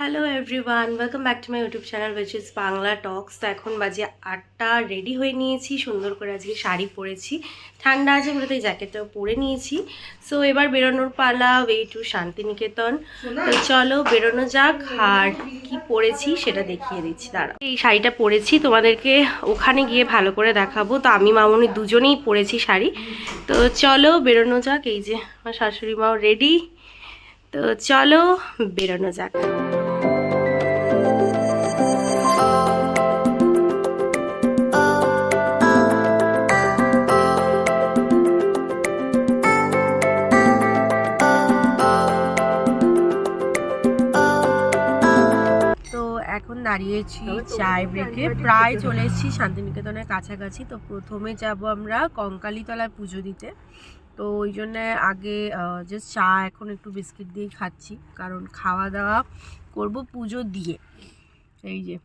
Hello everyone welcome back to my YouTube channel which is Bangla talks তো এখন বাজে আটটা রেডি হয়ে নিয়েছি সুন্দর করে আজকে শাড়ি পরেছি। ঠান্ডা আছে বলে তো এই জ্যাকেটটাও পরে নিয়েছি। সো এবার বেরোনোর পালা ওয়ে টু শান্তিনিকেতন। তো চলো বেরোনো যাক আর কি পরেছি সেটা দেখিয়ে দিচ্ছি। দাঁড়া এই শাড়িটা পরেছি তোমাদেরকে ওখানে গিয়ে ভালো করে দেখাবো। তো আমি মামনি দুজনেই পরেছি শাড়ি। তো চলো বেরোনো যাক এই যে আমার শাশুড়ি মাও রেডি তো চলো বেরোনো যাক। দাঁড়িয়েছি চায় ব্রেকে প্রায় চলে এসেছি শান্তিনিকেতনের কাছাকাছি। তো প্রথমে যাব আমরা কঙ্কালীতলায় পুজো দিতে। তো ওই জন্যে আগে জাস্ট চা এখন একটু বিস্কিট দিয়েই খাচ্ছি। কারণ খাওয়া দাওয়া করব পুজো দিয়ে। এই যে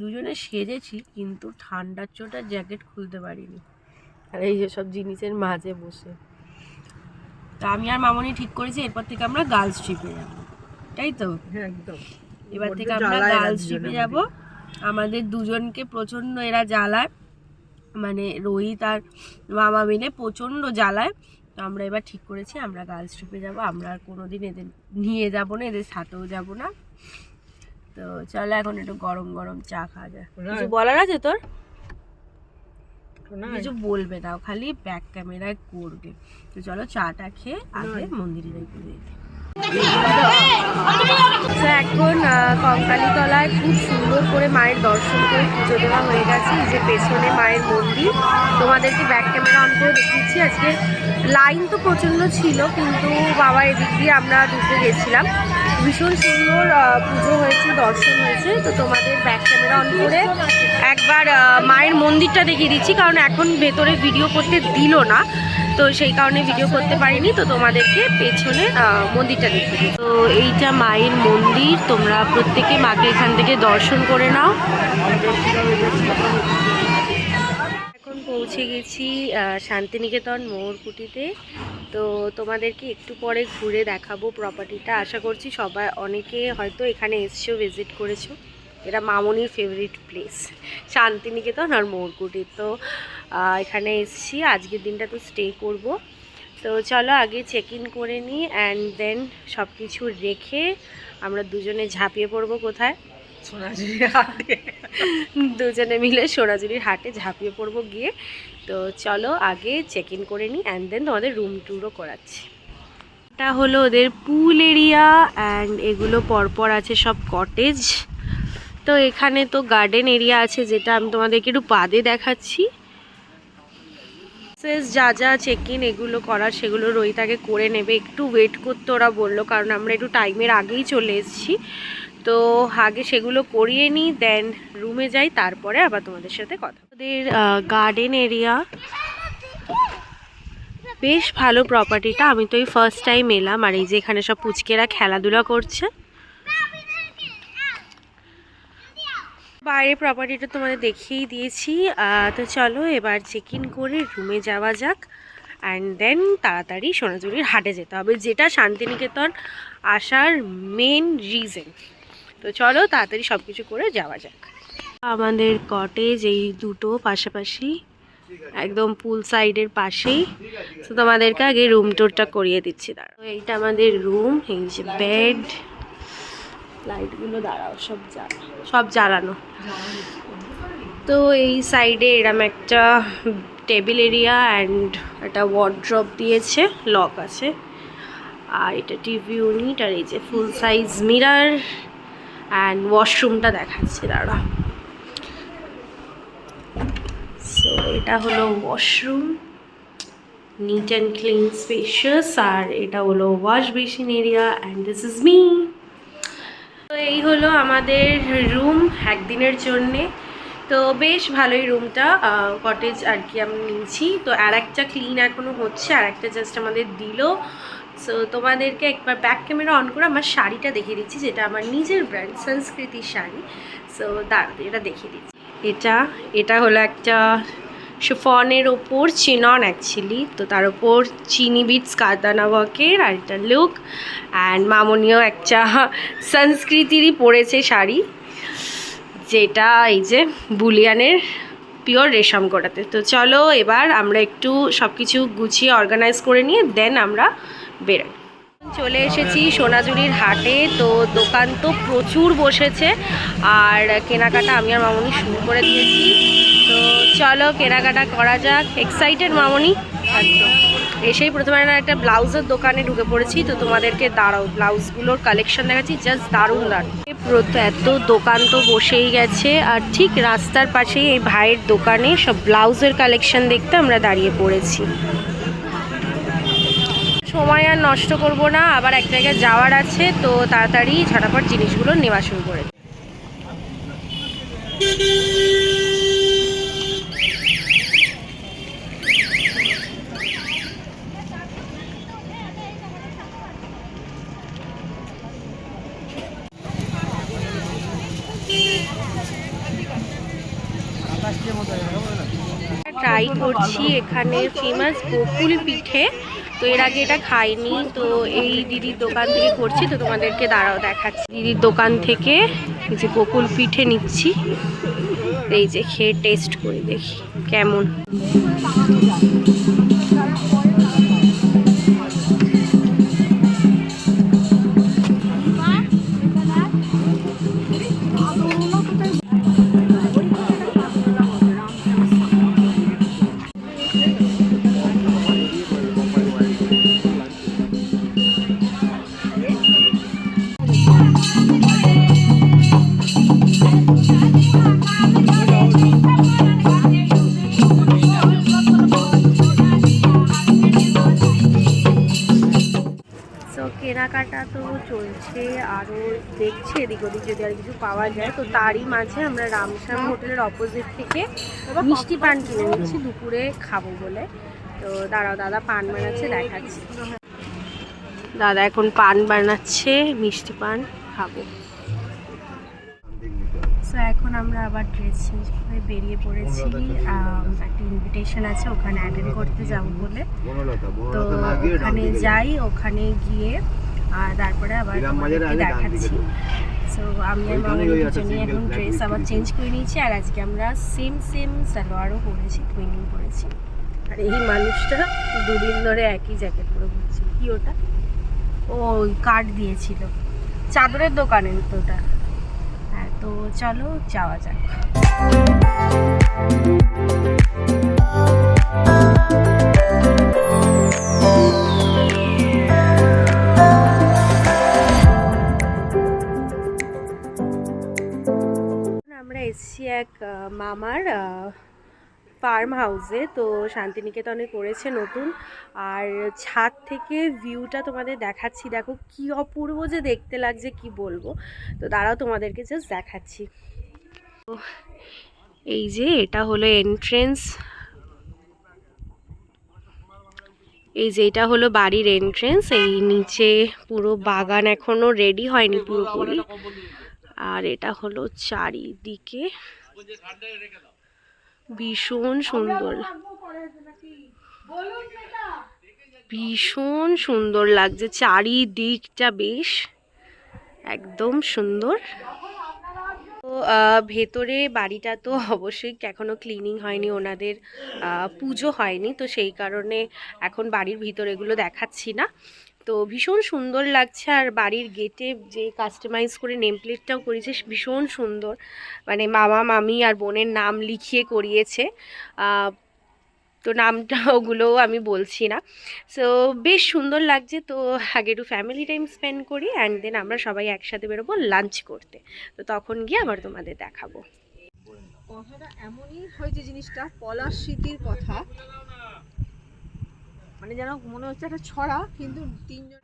দুজনে সেজেছি কিন্তু ঠান্ডার চোটা জ্যাকেট খুলতে পারিনি। আর এই যে সব জিনিসের মাঝে বসে। তা আমি আর মামনি ঠিক করেছি এরপর থেকে আমরা গার্লস ট্রিপে যাব। তাই তো? হ্যাঁ একদম। এবার থেকে আমরা গার্লস ট্রিপে যাব। আমাদের দুজনকে প্রচণ্ড এরা জ্বালায়। মানে রোহিত আর মামা মিলে প্রচণ্ড জ্বালায়। তো আমরা এবার ঠিক করেছি আমরা গার্লস ট্রিপে যাব। আমরা আর কোনোদিন এদের নিয়ে যাব না এদের সাথেও যাব না। তো চলো এখন একটু গরম গরম চা খাওয়া যায় কিছু বলার আছে তোর? কিছু বলবে না খালি ব্যাক ক্যামেরায় করবে। তো চলো চাটা খেয়ে আগে মন্দিরে যাই পুজো দিতে। এখন কঙ্কালীতলায় খুব সুন্দর করে মায়ের দর্শন করে পুজো দেওয়া হয়ে গেছে। যে পেছনে মায়ের মন্দির। তোমাদেরকে ব্যাক ক্যামেরা অন করে দেখিয়েছি। আজকে লাইন তো প্রচণ্ড ছিল, কিন্তু বাবা এদিক দিয়ে আমরা ঢুকে গেছিলাম। ভীষণ সুন্দর পুজো হয়েছে, দর্শন হয়েছে। তো তোমাদের ব্যাক ক্যামেরা অন করে একবার মায়ের মন্দিরটা দেখিয়ে দিচ্ছি, কারণ এখন ভেতরে ভিডিও করতে দিল না। তো সেই কারণে ভিডিও করতে পারিনি, তো তোমাদেরকে পেছনে মন্দিরটা দেখিয়ে তো এইটা মায়ের মন্দির, তোমরা প্রত্যেকে মাকে এখান থেকে দর্শন করে নাও। এখন পৌঁছে গেছি শান্তিনিকেতন মোহরকুটিতে তো তোমাদেরকে একটু পরে ঘুরে দেখাবো প্রপার্টিটা আশা করছি সবাই অনেকে হয়তো এখানে এসছো ভিজিট করেছ। এটা মামনির ফেভারিট প্লেস শান্তিনিকেতন আর মোহরকুটি তো এখানে এসছি আজকের দিনটা তো স্টে করব। তো চলো আগে চেক ইন করে নিই অ্যান্ড দেন সব কিছু রেখে আমরা দুজনে ঝাঁপিয়ে পড়ব কোথায়? সোনাঝুরির হাটে। দুজনে মিলে সোনাঝুরির হাটে ঝাঁপিয়ে পড়ব গিয়ে। তো চলো আগে চেক ইন করে নিই অ্যান্ড দেন তোমাদের রুম ট্যুরও করাচ্ছি। এটা হলো ওদের পুল এরিয়া অ্যান্ড এগুলো পরপর আছে সব কটেজ তো এখানে তো গার্ডেন এরিয়া আছে, যেটা আমি তোমাদেরকে একটু বাদে দেখাচ্ছি। যা যা চেক ইন এগুলো করার সেগুলো রোহিতাকে করে নেবে। একটু ওয়েট করতে ওরা বলল, কারণ আমরা একটু টাইমের আগেই চলে এসেছি। তো আগে সেগুলো করিয়ে নিই দেন রুমে যাই, তারপরে আবার তোমাদের সাথে কথা। ওদের গার্ডেন এরিয়া বেশ ভালো প্রপার্টিটা আমি তো এই ফার্স্ট টাইম এলাম, আর এই যে এখানে সব পুচকেরা খেলাধুলা করছে। বাইরে প্রপার্টিটা তোমাদের দেখিয়েই দিয়েছি। তো চলো এবার চেক ইন করে রুমে যাওয়া যাক। অ্যান্ড দেন তাড়াতাড়ি সোনাঝুরির হাটে যেতে হবে, যেটা শান্তিনিকেতন আসার মেন রিজন তো চলো তাড়াতাড়ি সব কিছু করে যাওয়া যাক। আমাদের কটেজ এই দুটো পাশাপাশি, একদম পুল সাইডের পাশেই। তো তোমাদেরকে আগে রুম টুরটা করিয়ে দিচ্ছি। দাঁড়াও, এইটা আমাদের রুম এই যে বেড লাইটগুলো দাঁড়াও, সব জ্বালা সব জ্বালানো তো এই সাইডে এরম একটা টেবিল এরিয়া অ্যান্ড একটা ওয়ার্ড্রপ দিয়েছে, লক আছে। আর এটা টিভি ইউনিট আর এই যে ফুল সাইজ মিরার অ্যান্ড ওয়াশরুমটা দেখাচ্ছে, দাঁড়া। সো এটা হলো washroom neat and clean spacious আর এটা হলো wash basin area and this is me তো এই হলো আমাদের রুম একদিনের জন্যে। তো বেশ ভালোই রুমটা কটেজ আর কি আমি নিয়েছি। তো আর একটা ক্লিন এখনও হচ্ছে, আর একটা জাস্ট আমাদের দিল। সো তোমাদেরকে একবার ব্যাক ক্যামেরা অন করে আমার শাড়িটা দেখিয়ে দিচ্ছি, যেটা আমার নিজের ব্র্যান্ড সংস্কৃতির শাড়ি। সো দাঁড়াতে এটা দেখিয়ে দিচ্ছি। এটা এটা হলো একটা শিফনের ওপর চিনন অ্যাকচুয়ালি তো তার ওপর চিনি বিটস কারদানাগকের আর এটা লুক অ্যান্ড মামনিও একটা সংস্কৃতিরই পরেছে শাড়ি, যেটা এই যে বুলিয়ানের পিওর রেশম করাতে তো চলো এবার আমরা একটু সব কিছু গুছিয়ে অর্গানাইজ করে নিয়ে দেন আমরা বেরোই। চলে এসেছি সোনাঝুরির হাটে। তো দোকান তো প্রচুর বসেছে। আর কেনাকাটা আমি আর মামনি শুরু করে দিয়েছি। তো চলো কেনাকাটা করা যাক। এক্সাইটেড মামনি? একদম। এসেই প্রথমে একটা ব্লাউজের দোকানে ঢুকে পড়েছি। তো তোমাদেরকে দাঁড়াও, ব্লাউজগুলোর কালেকশন দেখাচ্ছি। জাস্ট দারুণ দারুণ। এত দোকান তো বসেই গেছে। আর ঠিক রাস্তার পাশেই এই ভাইয়ের দোকানে সব ব্লাউজের কালেকশন দেখতে আমরা দাঁড়িয়ে পড়েছি। সময় আর নষ্ট করব না, আবার এক জায়গায় যাওয়ার আছে, তো তাড়াতাড়ি ঝটাপট জিনিসগুলো নেওয়া শুরু করে দিই। ট্রাই করছি। এখানে ফেমাস বকুল পিঠে। তো এর আগে এটা খাইনি, তো এই দিদির দোকান থেকে করছি। তো তোমাদেরকে দাঁড়াও দেখাচ্ছি। দিদির দোকান থেকে এই যে বকুল পিঠে নিচ্ছি। এই যে খেয়ে টেস্ট করে দেখি কেমন। তো চলছে আরও দেখছি এদিক ওদিক যদি আর কিছু পাওয়া যায়, তো তারই মাঝে আমরা রামশ্যাম হোটেলের অপোজিট থেকে মিষ্টি পান কিনে নিচ্ছি, দুপুরে খাব বলে। তো দাঁড়াও, দাদা পান বানাচ্ছে, দেখাচ্ছি। দাদা এখন পান বানাচ্ছে, মিষ্টি পান খাব। সো এখন আমরা আবার ড্রেস চেঞ্জ করে বেরিয়ে পড়েছি। একটা ইনভিটেশন আছে, ওখানে অ্যাটেন্ড করতে যাব বলে। তো ওখানে যাই, ওখানে গিয়ে আর তারপরে আবার তোমাদেরকে দেখাচ্ছি। সো আমি আর মামা দুজনেই এখন ড্রেস আবার চেঞ্জ করে নিয়েছি আর আজকে আমরা সেম সেম সালোয়ারও পরেছি টুইনিং পরেছি। আর এই মানুষটা দুদিন ধরে একই জ্যাকেট পরে ঘুরছে। কি ওটা? ও কার্ড দিয়েছিল। চাদরের দোকানে তো ওটা। হ্যাঁ তো চলো যাওয়া যাক। এক মামার ফার্ম হাউসে তো শান্তিনিকেতনে করেছে নতুন। আর ছাদ থেকে ভিউটা তোমাদের দেখাচ্ছি। দেখো কি অপূর্ব যে দেখতে লাগছে, কি বলব? তো দাঁড়াও, তোমাদেরকে জাস্ট দেখাচ্ছি। তো এই যে এটা হলো এন্ট্রেন্স এই যে এটা হলো বাড়ির এন্ট্রেন্স এই নিচে পুরো বাগান এখনও রেডি হয়নি পুরোপুরি। আর এটা হলো চারিদিকে। ভীষণ সুন্দর। ভীষণ সুন্দর লাগছে চারিদিকটা বেশ একদম সুন্দর। তো ভেতরে বাড়িটা তো অবশ্যই এখনও ক্লিনিং হয়নি ওনাদের পুজো হয়নি তো সেই কারণে এখন বাড়ির ভিতরে এগুলো দেখাচ্ছি না। তো ভীষণ সুন্দর লাগছে আর বাড়ির গেটে যে কাস্টমাইজ করে নেম প্লেটটাও করেছে, ভীষণ সুন্দর। মানে মামা, মামি আর বোনের নাম লিখিয়ে করিয়েছে। তো নামটা ওগুলোও আমি বলছি না। সো বেশ সুন্দর লাগছে। তো আগে একটু ফ্যামিলি টাইম স্পেন্ড করি অ্যান্ড দেন আমরা সবাই একসাথে বেরোবো লাঞ্চ করতে। তো তখন গিয়ে আবার তোমাদের দেখাবো। কথাটা এমনই হয়েছে জিনিসটা, পলাশ স্মৃতির কথা। মানে যেন মনে হচ্ছে একটা ছড়া কিন্তু তিনজন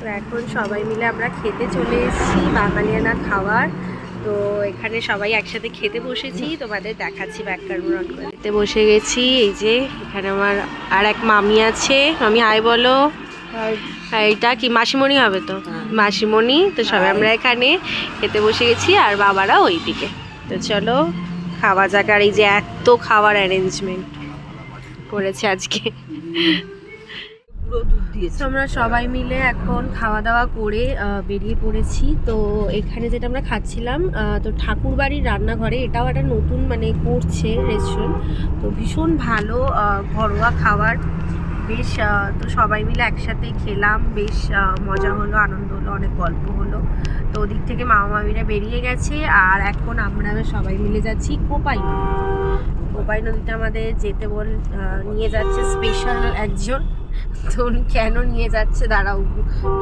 তো এখন সবাই মিলে আমরা খেতে চলে এসেছি বাঙালিয়ানা খাবার তো এখানে সবাই একসাথে খেতে বসেছি তোমাদের দেখাচ্ছি ব্যাকগ্রাউন্ড করে খেতে বসে গেছি এই যে এখানে আমার আর এক মামি আছে। মামি আয় বলো। এটা কি মাসিমণি হবে তো? মাসিমণি তো সবাই আমরা এখানে খেতে বসে গেছি আর বাবারা ওইদিকে। তো চলো খাওয়া যাক আর এই যে এত খাওয়ার অ্যারেঞ্জমেন্ট করেছে আজকে। গুঁড়ো দুধ দিয়েছে। আমরা সবাই মিলে এখন খাওয়া দাওয়া করে বেরিয়ে পড়েছি। তো এখানে যেটা আমরা খাচ্ছিলাম তো ঠাকুরবাড়ির রান্নাঘরে এটাও একটা নতুন মানে করছে রেস্টুরেন্ট তো ভীষণ ভালো ঘরোয়া খাবার। বেশ তো সবাই মিলে একসাথে খেলাম। বেশ মজা হলো, আনন্দ হলো, অনেক গল্প হলো। তো ওদিক থেকে মামা মামিরা বেরিয়ে গেছে আর এখন আমরা সবাই মিলে যাচ্ছি কোপাই কোপাই নদীতে আমাদের যেতে বল নিয়ে যাচ্ছে স্পেশাল একজন। তো কেন নিয়ে যাচ্ছে? দাঁড়াও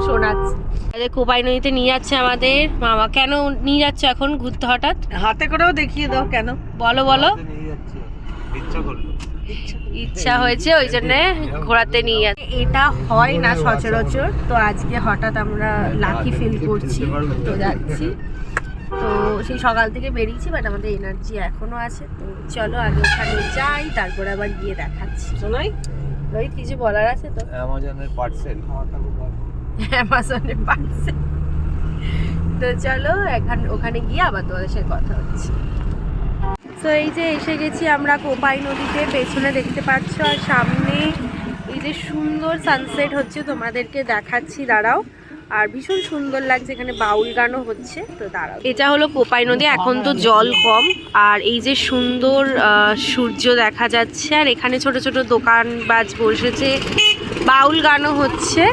শোনাচ্ছি। আরে কোপাই নদীতে নিয়ে যাচ্ছে আমাদের মামা। কেন নিয়ে যাচ্ছে এখন ঘুরতে হঠাৎ? হাতে করেও দেখিয়ে দাও কেন? বলো বলো। ইচ্ছা হয়েছে ওই জন্য ঘোরাতে নিয়ে যাচ্ছে। এটা হয় না সচরাচর। তো আজকে হঠাৎ আমরা লাকি ফিল করছি তো যাচ্ছি। তো সেই সকাল থেকে বেরিয়েছি বাট আমাদের এনার্জি এখনও আছে। তো চলো আগে ওখানে যাই তারপরে আবার গিয়ে দেখাচ্ছি। শোনাই? রোহিত কিছু বলার আছে তো? অ্যামাজনের পার্সেল অ্যামাজনের পার্সেল তো চলো এখন ওখানে গিয়ে আবার তোমাদের সাথে কথা হচ্ছে। তো এই যে এসে গেছি আমরা কোপাই নদীতে পেছনে দেখতে পাচ্ছ আর সামনে এই যে সুন্দর সানসেট হচ্ছে তোমাদেরকে দেখাচ্ছি দাঁড়াও। আর ভীষণ সুন্দর লাগছে, এখানে বাউল গানও হচ্ছে, তো দাঁড়াও। এটা হলো কোপাই নদী, এখন তো জল কম, আর এই যে সুন্দর সূর্য দেখা যাচ্ছে, আর এখানে ছোট ছোট দোকান বাজ বসেছে, বাউল গানও হচ্ছে।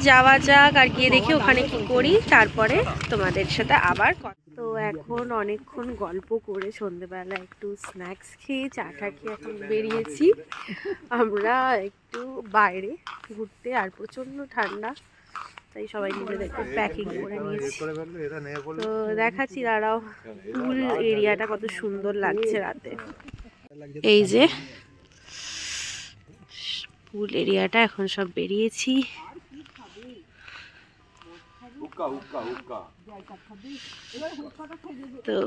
যাওয়া যাক, আর গিয়ে দেখি ওখানে কি করি, তারপরে তোমাদের সাথে আবার কথা- তো এখন অনেকক্ষণ গল্প করে সন্ধেবেলা একটু স্ন্যাক্স খেয়ে চাটা খেয়ে এখন বেরিয়েছি। আমরা একটু বাইরে ঘুরতে, আর প্রচণ্ড ঠান্ডা, তাই সবাই মিলে দেখো প্যাকিং করে নিয়েছি। তো দেখাচ্ছি, দাঁড়াও পুল এরিয়াটা কত সুন্দর লাগছে রাতে। এই যে পুল এরিয়াটা এখন সব বেরিয়েছি। তো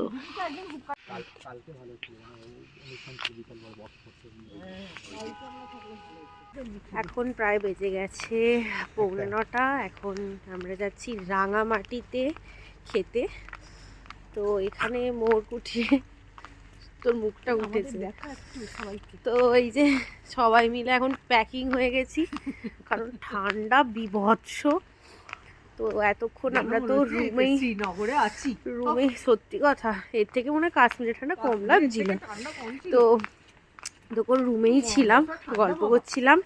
এখন প্রায় বেজে গেছে পৌনে নটা। এখন আমরা যাচ্ছি রাঙামাটিতে খেতে। তো এখানে মোড় কুঠিয়ে তোর মুখটা উঠেছে। তো এই যে সবাই মিলে এখন প্যাকিং হয়ে গেছি কারণ ঠান্ডা বিভৎস। তো এতক্ষণ আমরা তো রুমেই শ্রীনগরে আছি। রুমে সত্যি কথা এর থেকে মনে হয় কাশ্মীরে ঠান্ডা কম লাগছিল। তো তখন রুমেই ছিলাম গল্প করছিলাম।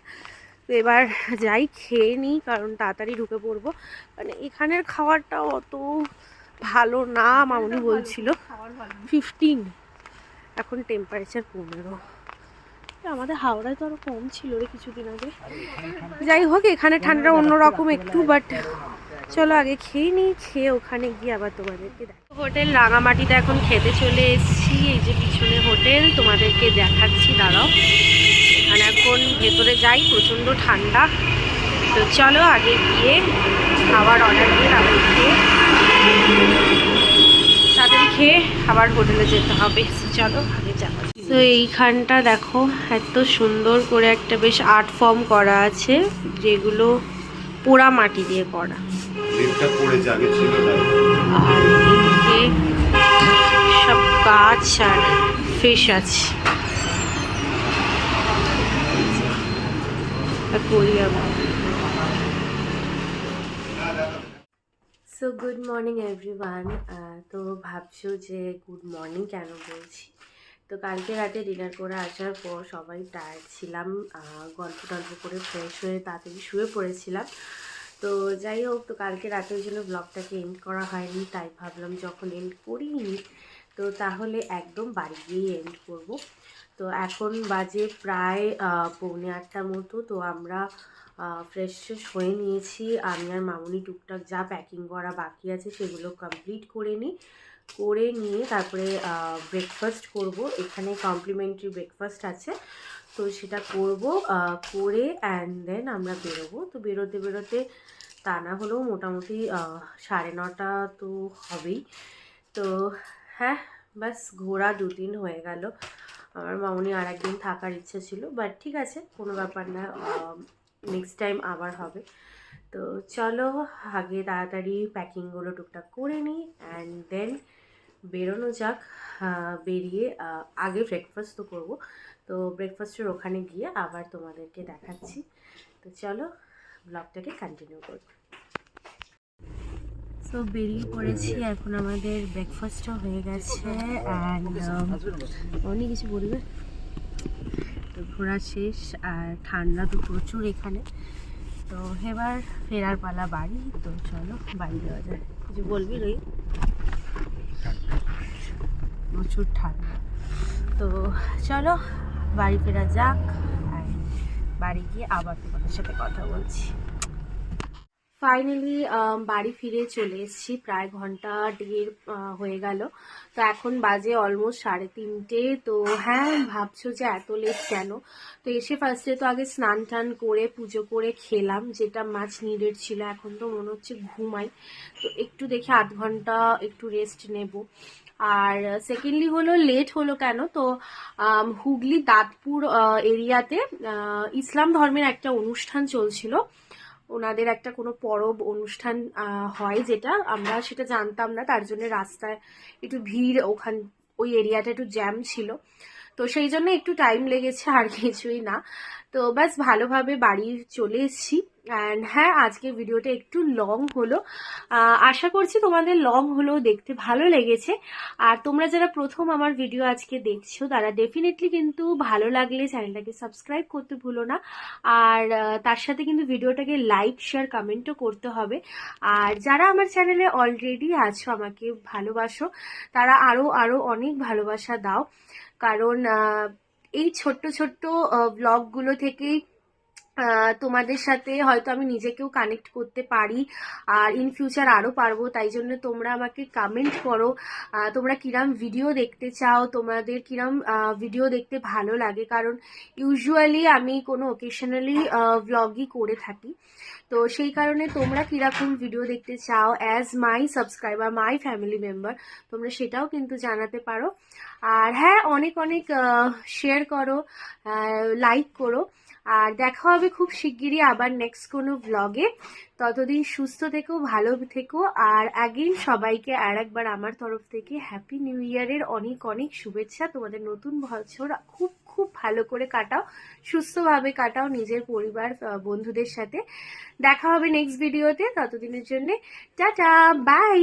তো এবার যাই খেয়ে নিই কারণ তাড়াতাড়ি ঢুকে পড়ব। মানে এখানের খাবারটা অত ভালো না মামনি বলছিল। ফিফটিন এখন টেম্পারেচার পনেরো। আমাদের হাওড়ায় তো আরও কম ছিল রে কিছুদিন আগে। যাই হোক এখানে ঠান্ডা অন্যরকম একটু বাট চলো আগে খেয়ে নিই, খেয়ে ওখানে গিয়ে আবার তোমাদেরকে দেখো। হোটেল রাঙামাটিতে এখন খেতে চলে এসেছি, এই যে পিছনে হোটেল, তোমাদেরকে দেখাচ্ছি, দাঁড়াও। এখানে এখন ভেতরে যাই, প্রচণ্ড ঠান্ডা। তো চলো আগে গিয়ে খাবার অর্ডার দিয়ে তারপরে খেয়ে তাড়াতাড়ি খেয়ে আবার হোটেলে যেতে হবে। চলো আগে যাব তো এইখানটা দেখো, এত সুন্দর করে একটা বেশ আর্ট ফর্ম করা আছে, যেগুলো পোড়া মাটি দিয়ে করা। লিফটটা পড়েছে আগে ছিল না। আর এদিকে সব কাজ আর ফিশ আছে aquarium so good morning everyone তো ভাবছ যে গুড মর্নিং কেন বলছি? তো কালকে রাতে ডিনার করে আসার পর সবাই টায়ার্ড ছিলাম। গল্প টল্প করে ফ্রেশ হয়ে তাড়াতাড়ি শুয়ে পড়েছিলাম। তো যাই হোক, তো কালকে রাতে ওই জন্য ব্লগটাকে এন্ড করা হয়নি, তাই ভাবলাম যখন এন্ড করিনি, তো তাহলে একদম বাড়ি গিয়েই এন্ড করব। তো এখন বাজে প্রায় পৌনে আটটা মতো, তো আমরা ফ্রেশ ফ্রেশ হয়ে নিয়েছি। আমি আর মামুনি টুকটাক যা প্যাকিং করা বাকি আছে সেগুলো কমপ্লিট করে নিই। করে নিয়ে তারপরে ব্রেকফাস্ট করব। এখানে কমপ্লিমেন্টারি ব্রেকফাস্ট আছে। তো সেটা করব করে অ্যান্ড দেন আমরা বেরোবো। তো বেরোতে বেরোতে তা না হলেও মোটামুটি সাড়ে নটা তো হবেই। তো হ্যাঁ ব্যাস ঘোরা দু দিন হয়ে গেল। আমার মামনি আর একদিন থাকার ইচ্ছে ছিল বাট ঠিক আছে, কোনো ব্যাপার না নেক্সট টাইম আবার হবে। তো চলো, আগে তাড়াতাড়ি প্যাকিংগুলো টুকটাক করে নিই অ্যান্ড দেন বেরোনো যাক বেরিয়ে আগে ব্রেকফাস্ট তো করব। তো ব্রেকফাস্টের ওখানে গিয়ে আবার তোমাদেরকে দেখাচ্ছি। তো চলো ব্লগটাকে কন্টিনিউ করব সো বেরিয়ে পড়েছি, এখন আমাদের ব্রেকফাস্টও হয়ে গেছে অ্যান্ড অনেক কিছু বলবে। তো ঘোরা শেষ আর ঠান্ডা তো প্রচুর এখানে। তো এবার ফেরার পালা বাড়ি, তো চলো বাড়ি যাওয়া যায় কিছু বলবি রই প্রচুর ঠান্ডা। তো চলো বাড়ি ফেরা যাক, আর বাড়ি গিয়ে আবার তোমাদের সাথে কথা বলছি। ফাইনালি বাড়ি ফিরে চলে এসেছি, প্রায় ঘণ্টা দেড় হয়ে গেল। তো এখন বাজে অলমোস্ট সাড়ে তিনটে, তো হ্যাঁ ভাবছ যে এত লেট কেন? তো এসে ফার্স্টে তো আগে স্নান টান করে, পুজো করে খেলাম, যেটা মাছ নিডেড ছিল। এখন তো মনে হচ্ছে ঘুমাই। তো একটু দেখে আধ ঘণ্টা একটু রেস্ট নেব। আর সেকেন্ডলি হলো লেট হলো কেন? তো হুগলি দাঁতপুর এরিয়াতে ইসলাম ধর্মের একটা অনুষ্ঠান চলছিল। ওনাদের একটা কোনো পরব অনুষ্ঠান হয় যেটা, আমরা সেটা জানতাম না। তার জন্য রাস্তায় একটু ভিড়, ওখান, ওই এরিয়াটা একটু জ্যাম ছিল। তো সেই জন্য একটু টাইম লেগেছে, আর কিছুই না। তো ব্যাস, ভালোভাবে বাড়ি চলে এসেছি। অ্যান্ড হ্যাঁ আজকে ভিডিওটা একটু লং হলো। আশা করছি তোমাদের লং হলেও দেখতে ভালো লেগেছে। আর তোমরা যারা প্রথম আমার ভিডিও আজকে দেখছ, তারা ডেফিনেটলি কিন্তু ভালো লাগলে চ্যানেলটাকে সাবস্ক্রাইব করতে ভুলো না। আর তার সাথে কিন্তু ভিডিওটাকে লাইক শেয়ার কমেন্টও করতে হবে। আর যারা আমার চ্যানেলে অলরেডি আছো, আমাকে ভালোবাসো, তারা আরও আরও অনেক ভালোবাসা দাও। কারণ এই ছোট্ট ছোট্ট ব্লগগুলো থেকেই তোমাদের সাথে হয়তো আমি নিজেকেও কানেক্ট করতে পারি। আর ইন ফিউচার আরও পারব, তাই জন্য তোমরা আমাকে কমেন্ট করো। তোমরা কিরাম ভিডিও দেখতে চাও? তোমাদের কিরাম ভিডিও দেখতে ভালো লাগে? কারণ ইউজুয়ালি আমি কোনো ওকেশনালি ভ্লগই করে থাকি। তো সেই কারণে তোমরা কীরকম ভিডিও দেখতে চাও? As my subscriber my family member তোমরা সেটাও কিন্তু জানাতে পারো। আর হ্যাঁ অনেক অনেক শেয়ার করো লাইক করো। আর দেখা হবে খুব শিগগিরই আবার নেক্সট কোনো ব্লগে ততদিন সুস্থ থেকো, ভালো থেকো। আর অ্যাগেন সবাইকে আর একবার আমার তরফ থেকে হ্যাপি নিউ ইয়ারের অনেক অনেক শুভেচ্ছা। তোমাদের নতুন বছর খুব খুব ভালো করে কাটাও, সুস্থভাবে কাটাও নিজের পরিবার বন্ধুদের সাথে। দেখা হবে নেক্সট ভিডিওতে ততদিনের জন্য, টাটা বাই